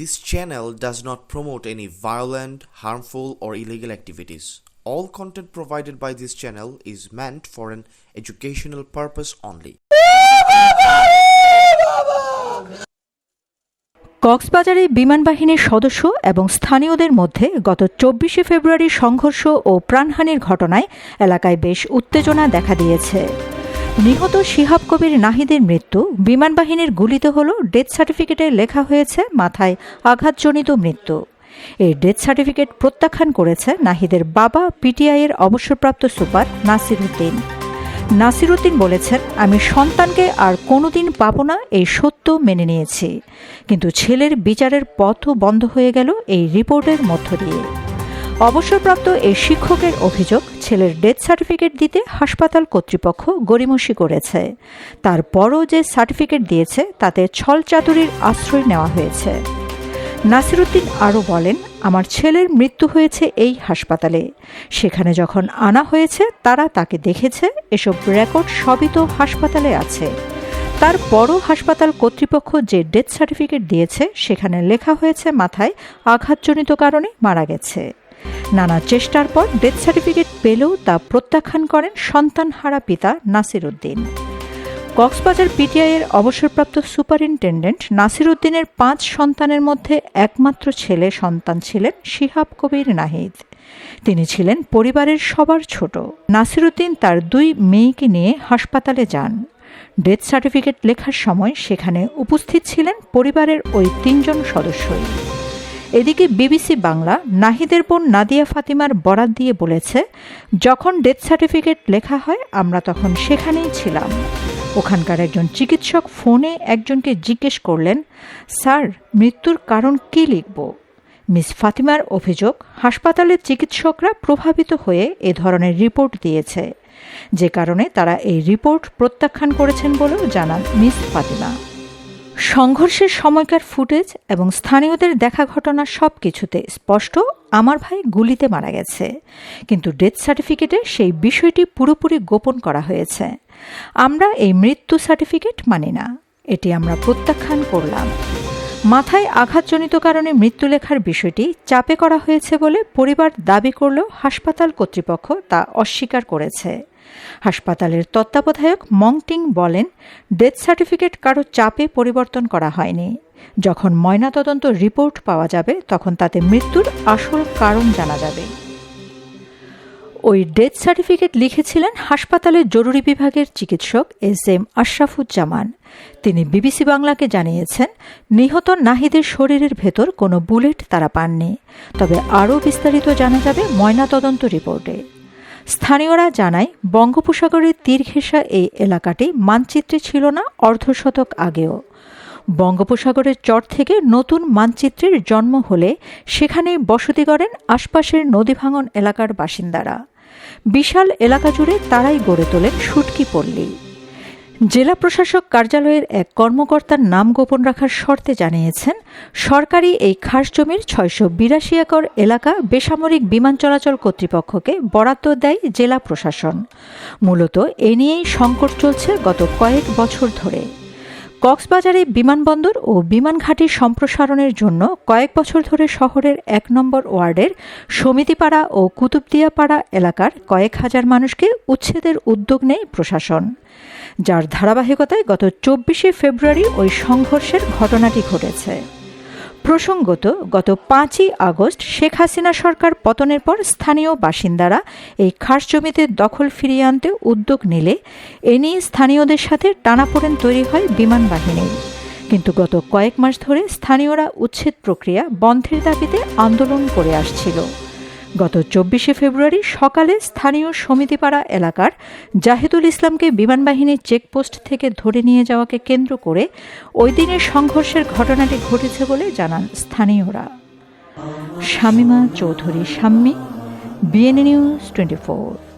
This channel does not promote any violent, harmful, or illegal activities. All content provided by this channel is meant for an educational purpose only. কক্সবাজারে বিমান বাহিনীর সদস্য এবং স্থানীয়দের মধ্যে গত চব্বিশে ফেব্রুয়ারি সংঘর্ষ ও প্রাণহানির ঘটনায় এলাকায় বেশ উত্তেজনা দেখা দিয়েছে নিহত শিহাব কবির নাহিদের মৃত্যু। বিমান বাহিনীর গুলিতে হল ডেথ সার্টিফিকেটে লেখা হয়েছে মাথায় আঘাতজনিত মৃত্যু। এই ডেথ সার্টিফিকেট প্রত্যাখ্যান করেছে নাহিদের বাবা পিটিআইয়ের অবসরপ্রাপ্ত সুপার নাসির উদ্দিন নাসিরুদ্দিন বলেছেন, আমি সন্তানকে আর কোনোদিন পাবো না, এই সত্য মেনে নিয়েছি। কিন্তু ছেলের বিচারের পথও বন্ধ হয়ে গেল এই রিপোর্টের মধ্য দিয়ে। অবসরপ্রাপ্ত এই শিক্ষকের অভিযোগ ছেলের ডেথ সার্টিফিকেট দিতে হাসপাতাল কর্তৃপক্ষ গড়িমসি করেছে। তারপরও যে সার্টিফিকেট দিয়েছে, তাতে ছলচাতুরির আশ্রয় নেওয়া হয়েছে। নাসিরুদ্দিন আরও বলেন, আমার ছেলের মৃত্যু হয়েছে এই হাসপাতালে। সেখানে যখন আনা হয়েছে, তারা তাকে দেখেছে, এসব রেকর্ড সবই তো হাসপাতালে আছে। তারপরও হাসপাতাল কর্তৃপক্ষ যে ডেথ সার্টিফিকেট দিয়েছে, সেখানে লেখা হয়েছে মাথায় আঘাতজনিত কারণে মারা গেছে। নানা চেষ্টার পর ডেথ সার্টিফিকেট পেলেও তা প্রত্যাখ্যান করেন সন্তানহারা পিতা নাসির উদ্দিন কক্সবাজার পিটিআইয়ের অবসরপ্রাপ্ত সুপারিনটেন্ডেন্ট নাসির উদ্দিনের পাঁচ সন্তানের মধ্যে একমাত্র ছেলে সন্তান ছিলেন শিহাব কবির নাহিদ। তিনি ছিলেন পরিবারের সবার ছোট। নাসির উদ্দিন তার দুই মেয়েকে নিয়ে হাসপাতালে যান। ডেথ সার্টিফিকেট লেখার সময় সেখানে উপস্থিত ছিলেন পরিবারের ওই তিনজন সদস্যই। এদিকে বিবিসি বাংলা নাহিদের বোন নাদিয়া ফাতিমার বরাত দিয়ে বলেছে, যখন ডেথ সার্টিফিকেট লেখা হয়, আমরা তখন সেখানেই ছিলাম। ওখানকার একজন চিকিৎসক ফোনে একজনকে জিজ্ঞেস করলেন, স্যার, মৃত্যুর কারণ কী লিখব? মিস ফাতিমার অভিযোগ, হাসপাতালের চিকিৎসকরা প্রভাবিত হয়ে এ ধরনের রিপোর্ট দিয়েছে। যে কারণে তারা এই রিপোর্ট প্রত্যাখ্যান করেছেন বলেও জানান মিস ফাতিমা। সংঘর্ষের সময়কার ফুটেজ এবং স্থানীয়দের দেখা ঘটনা সব কিছুতে স্পষ্ট আমার ভাই গুলিতে মারা গেছে। কিন্তু ডেথ সার্টিফিকেটে সেই বিষয়টি পুরোপুরি গোপন করা হয়েছে। আমরা এই মৃত্যু সার্টিফিকেট মানি না। এটি আমরা প্রত্যাখ্যান করলাম। মাথায় আঘাতজনিত কারণে মৃত্যু লেখার বিষয়টি চাপে করা হয়েছে বলে পরিবার দাবি করলেও হাসপাতাল কর্তৃপক্ষ তা অস্বীকার করেছে। হাসপাতালের তত্ত্বাবধায়ক মংটিং বলেন, ডেথ সার্টিফিকেট কারও চাপে পরিবর্তন করা হয়নি। যখন ময়নাতদন্ত রিপোর্ট পাওয়া যাবে, তখন তাতে মৃত্যুর আসল কারণ জানা যাবে। ওই ডেথ সার্টিফিকেট লিখেছিলেন হাসপাতালের জরুরি বিভাগের চিকিৎসক এস এম আশরাফুজ্জামান। তিনি বিবিসি বাংলাকে জানিয়েছেন, নিহত নাহিদের শরীরের ভেতর কোনো বুলেট তারা পাননি। তবে আরও বিস্তারিত জানা যাবে ময়নাতদন্ত রিপোর্টে। স্থানীয়রা জানায়, বঙ্গোপসাগরের তীর ঘেঁষা এই এলাকাটি মানচিত্রে ছিল না অর্ধশতক আগেও। বঙ্গোপসাগরের চর থেকে নতুন মানচিত্রের জন্ম হলে সেখানে বসতি করেন আশপাশের নদী ভাঙন এলাকার বাসিন্দারা। বিশাল এলাকা জুড়ে তারাই গড়ে তোলেন সুটকি পল্লী। জেলা প্রশাসক কার্যালয়ের এক কর্মকর্তার নাম গোপন রাখার শর্তে জানিয়েছেন, সরকারি এই খাস জমির ছয়শো বিরাশি একর এলাকা বেসামরিক বিমান চলাচল কর্তৃপক্ষকে বরাদ্দ দেয় জেলা প্রশাসন। মূলত এ নিয়েই সংকট চলছে গত কয়েক বছর ধরে। কক্সবাজারে বিমানবন্দর ও বিমান ঘাঁটি সম্প্রসারণের জন্য কয়েক বছর ধরে শহরের এক নম্বর ওয়ার্ডের সমিতিপাড়া ও কুতুবদিয়াপাড়া এলাকার কয়েক হাজার মানুষকে উচ্ছেদের উদ্যোগ নেয় প্রশাসন। যার ধারাবাহিকতায় গত চব্বিশে ফেব্রুয়ারি ওই সংঘর্ষের ঘটনাটি ঘটেছে। প্রসঙ্গত, গত পাঁচই আগস্ট শেখ হাসিনা সরকার পতনের পর স্থানীয় বাসিন্দারা এই খাস জমিতে দখল ফিরিয়ে আনতে উদ্যোগ নিলে এ নিয়ে স্থানীয়দের সাথে টানাপোড়েন তৈরি হয় বিমান বাহিনীর কিন্তু গত কয়েক মাস ধরে স্থানীয়রা উচ্ছেদ প্রক্রিয়া বন্ধের দাবিতে আন্দোলন করে আসছিল। গত চব্বিশে ফেব্রুয়ারি সকালে স্থানীয় সমিতিপাড়া এলাকার জাহিদুল ইসলামকে বিমান বাহিনীর চেকপোস্ট থেকে ধরে নিয়ে যাওয়াকে কেন্দ্র করে ওই দিনের সংঘর্ষের ঘটনাটি ঘটেছে বলে জানান স্থানীয়রা। Shamima Chowdhury, Shammi, BNA news twenty four.